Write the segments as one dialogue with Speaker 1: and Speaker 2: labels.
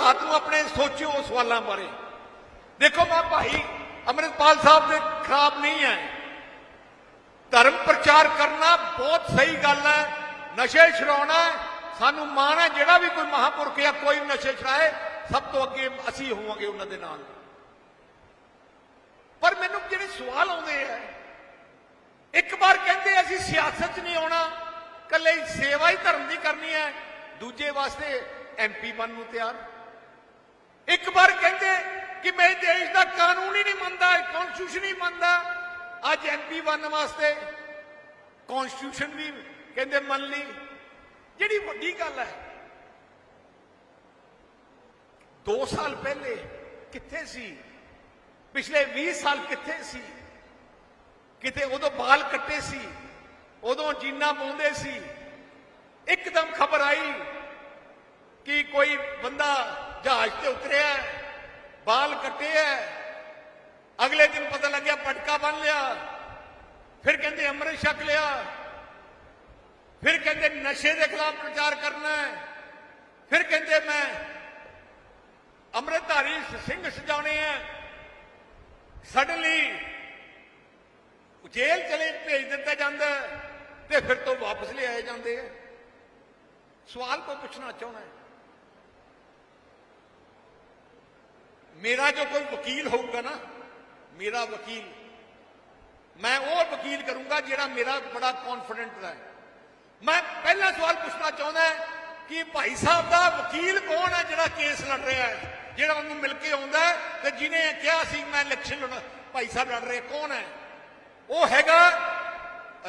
Speaker 1: ਤੂੰ ਆਪਣੇ ਸੋਚਿਓ ਸਵਾਲਾਂ ਬਾਰੇ। ਦੇਖੋ ਮੈਂ ਭਾਈ, ਅਮਰਿਤਪਾਲ ਸਾਹਿਬ ਦੇ ਖਰਾਬ ਨਹੀਂ ਹੈ। ਧਰਮ ਪ੍ਰਚਾਰ ਕਰਨਾ ਬਹੁਤ ਸਹੀ ਗੱਲ ਹੈ, ਨਸ਼ੇ ਛਡਾਉਣਾ ਸਾਨੂੰ ਮਾਣ ਹੈ, ਜਿਹੜਾ ਵੀ ਕੋਈ ਮਹਾਪੁਰਖ ਜਾਂ ਕੋਈ ਵੀ ਨਸ਼ੇ ਛਡਾਏ, ਸਭ ਤੋਂ ਅੱਗੇ ਅਸੀਂ ਹੋਵਾਂਗੇ ਉਹਨਾਂ ਦੇ ਨਾਲ। ਪਰ ਮੈਨੂੰ ਜਿਹੜੇ ਸਵਾਲ ਆਉਂਦੇ ਆ, ਇੱਕ ਵਾਰ ਕਹਿੰਦੇ ਅਸੀਂ ਸਿਆਸਤ 'ਚ ਨਹੀਂ ਆਉਣਾ ਕੱਲੇ ਸੇਵਾ ਹੀ ਧਰਮ ਦੀ ਕਰਨੀ ਹੈ, ਦੂਜੇ ਵਾਸਤੇ ਐਮਪੀ ਬਣਨ ਨੂੰ ਤਿਆਰ। ਇੱਕ ਵਾਰ ਕਹਿੰਦੇ ਕਿ ਮੈਂ ਦੇਸ਼ ਦਾ ਕਾਨੂੰਨ ਹੀ ਨਹੀਂ ਮੰਨਦਾ ਕਨਸਟੀਟਿਊਸ਼ਨ ਹੀ ਮੰਨਦਾ। ਅੱਜ ਐਮਪੀ ਬਣਨ ਵਾਸਤੇ ਕਨਸਟੀਟਿਊਸ਼ਨ ਵੀ ਕਹਿੰਦੇ ਮੰਨ ਲਈ। ਜਿਹੜੀ ਵੱਡੀ ਗੱਲ ਹੈ 2 ਸਾਲ ਪਹਿਲੇ ਕਿੱਥੇ ਸੀ? ਪਿਛਲੇ 20 ਸਾਲ ਕਿੱਥੇ ਸੀ? ਕਿਤੇ ਉਦੋਂ ਬਾਲ ਕੱਟੇ ਸੀ, ਉਦੋਂ ਜੀਨਾ ਪਾਉਂਦੇ ਸੀ। ਇੱਕਦਮ ਖਬਰ ਆਈ ਕਿ ਕੋਈ ਬੰਦਾ ਜਹਾਜ਼ ਤੇ ਉਤਰਿਆ। ਕੱਟੇ ਹੈ ਅਗਲੇ ਦਿਨ ਪਤਾ ਲੱਗਿਆ ਪਟਕਾ ਬੰਨ ਲਿਆ। ਫਿਰ ਕਹਿੰਦੇ ਅੰਮ੍ਰਿਤ ਛਕ ਲਿਆ। ਫਿਰ ਕਹਿੰਦੇ ਨਸ਼ੇ ਦੇ ਖਿਲਾਫ ਪ੍ਰਚਾਰ ਕਰਨਾ ਹੈ ਫਿਰ ਕਹਿੰਦੇ ਮੈਂ ਅੰਮ੍ਰਿਤਧਾਰੀ ਸਿੰਘ ਸਜਾਉਣੇ ਹੈ ਸਡਨਲੀ ਜੇਲ੍ਹ ਚਲੇ ਭੇਜ ਦਿੱਤਾ ਜਾਂਦਾ ਤੇ ਫਿਰ ਤੋਂ ਵਾਪਸ ਲਿਆਏ ਜਾਂਦੇ ਆ ਸਵਾਲ ਕੋਈ ਪੁੱਛਣਾ ਚਾਹੁੰਦਾ ਹੈ ਮੇਰਾ ਜੋ ਕੋਈ ਵਕੀਲ ਹੋਊਗਾ ਨਾ, ਮੇਰਾ ਵਕੀਲ, ਮੈਂ ਉਹ ਵਕੀਲ ਕਰੂੰਗਾ ਜਿਹੜਾ ਮੇਰਾ ਬੜਾ ਕੌਨਫੀਡੈਂਟ ਹੈ ਮੈਂ ਪਹਿਲਾ ਸਵਾਲ ਪੁੱਛਣਾ ਚਾਹੁੰਦਾ ਕਿ ਭਾਈ ਸਾਹਿਬ ਦਾ ਵਕੀਲ ਕੌਣ ਹੈ ਜਿਹੜਾ ਕੇਸ ਲੜ ਰਿਹਾ ਹੈ? ਜਿਹੜਾ ਉਹਨੂੰ ਮਿਲ ਕੇ ਆਉਂਦਾ ਤੇ ਜਿਹਨੇ ਕਿਹਾ ਸੀ ਮੈਂ ਇਲੈਕਸ਼ਨ ਲੜਨਾ ਭਾਈ ਸਾਹਿਬ ਲੜ ਰਹੇ, ਕੌਣ ਹੈ? ਉਹ ਹੈਗਾ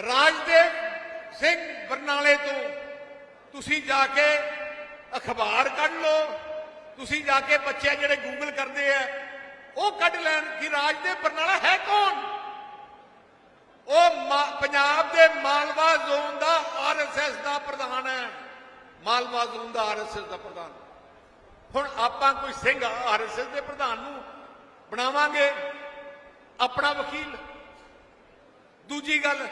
Speaker 1: ਰਾਜਦੇਵ ਸਿੰਘ ਬਰਨਾਲੇ ਤੋਂ। ਤੁਸੀਂ ਜਾ ਕੇ ਅਖਬਾਰ ਕੱਢ ਲਓ ਤੁਸੀਂ ਜਾ ਕੇ ਬੱਚੇ ਜਿਹੜੇ ਗੂਗਲ ਕਰਦੇ ਆ, ਉਹ ਕੱਢ ਲੈਣ ਕਿ ਰਾਜ ਦੇ ਬਰਨਾਲਾ ਹੈ ਕੌਣ? ਉਹ ਪੰਜਾਬ ਦੇ ਮਾਲਵਾ ਜ਼ੋਨ ਦਾ ਆਰਐਸਐਸ ਦਾ ਪ੍ਰਧਾਨ ਹੈ। ਮਾਲਵਾ ਜ਼ੋਨ ਦਾ ਆਰਐਸਐਸ ਦਾ ਪ੍ਰਧਾਨ। ਹੁਣ ਆਪਾਂ ਕੋਈ ਸਿੰਘ ਆਰਐਸਐਸ ਦੇ ਪ੍ਰਧਾਨ ਨੂੰ ਬਣਾਵਾਂਗੇ, ਆਪਣਾ ਵਕੀਲ। ਦੂਜੀ ਗੱਲ,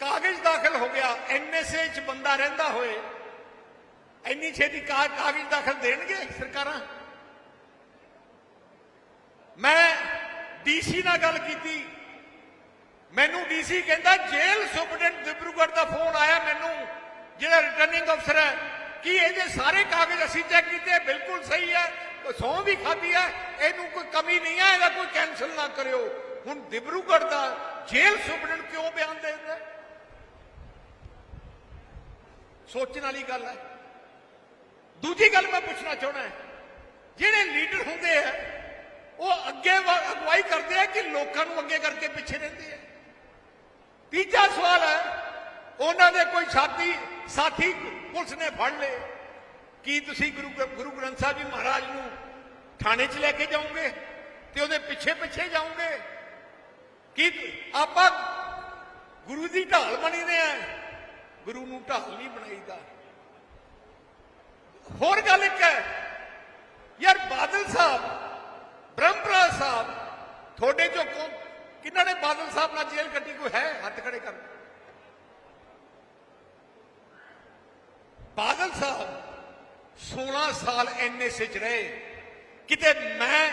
Speaker 1: ਕਾਗਜ਼ ਦਾਖਲ ਹੋ ਗਿਆ ਐਨਐਸਏ ਚ ਬੰਦਾ ਰਹਿੰਦਾ ਹੋਏ ਇੰਨੀ ਛੇਤੀ ਕਾਗਜ਼ ਦਾਖਲ ਦੇਣਗੇ ਸਰਕਾਰਾਂ? ਮੈਂ ਡੀਸੀ ਨਾਲ ਗੱਲ ਕੀਤੀ। ਮੈਨੂੰ ਡੀਸੀ ਕਹਿੰਦਾ, ਜੇਲ੍ਹ ਸੁਪਰਡੈਂਟ ਦਿਬਰੂਗੜ੍ਹ ਦਾ ਫੋਨ ਆਇਆ ਮੈਨੂੰ, ਜਿਹੜਾ ਰਿਟਰਨਿੰਗ ਅਫਸਰ ਹੈ। ਕਿ ਇਹਦੇ ਸਾਰੇ ਕਾਗਜ਼ ਅਸੀਂ ਚੈੱਕ ਕੀਤੇ? ਬਿਲਕੁਲ ਸਹੀ ਹੈ। ਸੌ ਵੀ ਖਾਧੀ ਹੈ। ਇਹਨੂੰ ਕੋਈ ਕਮੀ ਨਹੀਂ ਹੈ, ਇਹਦਾ ਕੋਈ ਕੈਨਸਲ ਨਾ ਕਰਿਓ। ਹੁਣ ਦਿਬਰੂਗੜ੍ਹ ਦਾ ਜੇਲ੍ਹ ਸੁਪਰਡੈਂਟ ਕਿਉਂ ਬਿਆਨ ਦੇ ਦਿੰਦਾ ਸੋਚਣ ਵਾਲੀ ਗੱਲ ਹੈ। ਦੂਜੀ ਗੱਲ ਮੈਂ ਪੁੱਛਣਾ ਚਾਹੁੰਦਾ ਹਾਂ, ਜਿਹੜੇ ਲੀਡਰ ਹੁੰਦੇ ਆ ਉਹ ਅੱਗੇ ਅਗਵਾਈ ਕਰਦੇ ਆ ਕਿ ਲੋਕਾਂ ਨੂੰ ਅੱਗੇ ਕਰਕੇ ਪਿੱਛੇ ਰਹਿੰਦੇ ਆ? ਤੀਜਾ ਸਵਾਲ ਹੈ ਉਹਨਾਂ ਦੇ ਕੋਈ ਸਾਥੀ ਸਾਥੀ ਪੁਲਿਸ ਨੇ ਫੜ ਲਏ। ਕੀ ਤੁਸੀਂ ਗੁਰੂ ਗੁਰੂ ਗ੍ਰੰਥ ਸਾਹਿਬ ਜੀ ਮਹਾਰਾਜ ਨੂੰ ਥਾਣੇ 'ਚ ਲੈ ਕੇ ਜਾਓਗੇ ਤੇ ਉਹਦੇ ਪਿੱਛੇ ਪਿੱਛੇ ਜਾਓਗੇ? ਕੀ ਆਪਾਂ ਗੁਰੂ ਦੀ ਢਾਲ ਬਣੀ ਦੇ ਆ? ਗੁਰੂ ਨੂੰ ਢਾਲ ਨਹੀਂ ਬਣਾਈਦਾ। ਹੋਰ ਗੱਲ ਇੱਕ ਹੈ ਯਾਰ ਬਾਦਲ ਸਾਹਿਬ ਬ੍ਰਹਮਪੁਰਾ ਸਾਹਿਬ ਤੁਹਾਡੇ ਚੋਂ ਕੌਣ ਕਿਹਨਾਂ ਨੇ ਬਾਦਲ ਸਾਹਿਬ ਨਾਲ ਜੇਲ੍ਹ ਕੱਟੀ ਕੋਈ ਹੈ ਹੱਥ ਖੜੇ ਕਰ ਬਾਦਲ ਸਾਹਿਬ 16 ਸਾਲ ਐਨਐਸਏ ਚ ਰਹੇ ਕਿਤੇ ਮੈਂ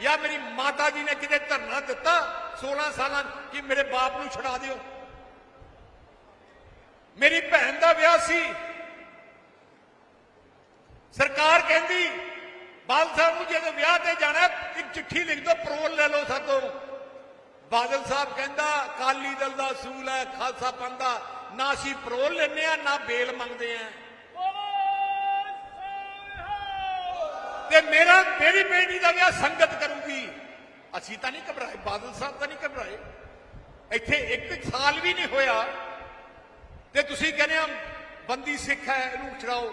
Speaker 1: ਜਾਂ ਮੇਰੀ ਮਾਤਾ ਜੀ ਨੇ ਕਿਤੇ ਧਰਨਾ ਦਿੱਤਾ 16 ਸਾਲਾਂ ਕਿ ਮੇਰੇ ਬਾਪ ਨੂੰ ਛੁਡਾ ਦਿਓ ਮੇਰੀ ਭੈਣ ਦਾ ਵਿਆਹ ਸੀ ਸਰਕਾਰ ਕਹਿੰਦੀ, ਬਾਦਲ ਸਾਹਿਬ ਨੂੰ ਜਦੋਂ ਵਿਆਹ ਤੇ ਜਾਣਾ ਇੱਕ ਚਿੱਠੀ ਲਿਖ ਦਿਓ ਪਰੋਲ ਲੈ ਲਓ ਸਾਤੋਂ। ਬਾਦਲ ਸਾਹਿਬ ਕਹਿੰਦਾ ਕਾਲੀ ਦਲ ਦਾ ਅਸੂਲ ਹੈ, ਖਾਲਸਾ ਪੰਥ ਦਾ। ਨਾ ਅਸੀਂ ਪਰੋਲ ਲੈਨੇ ਆ ਨਾ ਬੇਲ ਮੰਗਦੇ ਆ ਤੇ ਮੇਰਾ, ਮੇਰੀ ਬੇਟੀ ਦਾ ਵਿਆਹ ਸੰਗਤ ਕਰੂਗੀ। ਅਸੀਂ ਤਾਂ ਨਹੀਂ ਘਬਰਾਏ, ਬਾਦਲ ਸਾਹਿਬ ਤਾਂ ਨਹੀਂ ਘਬਰਾਏ। ਇੱਥੇ ਇੱਕ ਸਾਲ ਵੀ ਨਹੀਂ ਹੋਇਆ। ਤੇ ਤੁਸੀਂ ਕਹਿੰਦੇ ਆ ਬੰਦੀ ਸਿੱਖ ਹੈ, ਇਹਨੂੰ ਛਡਾਓ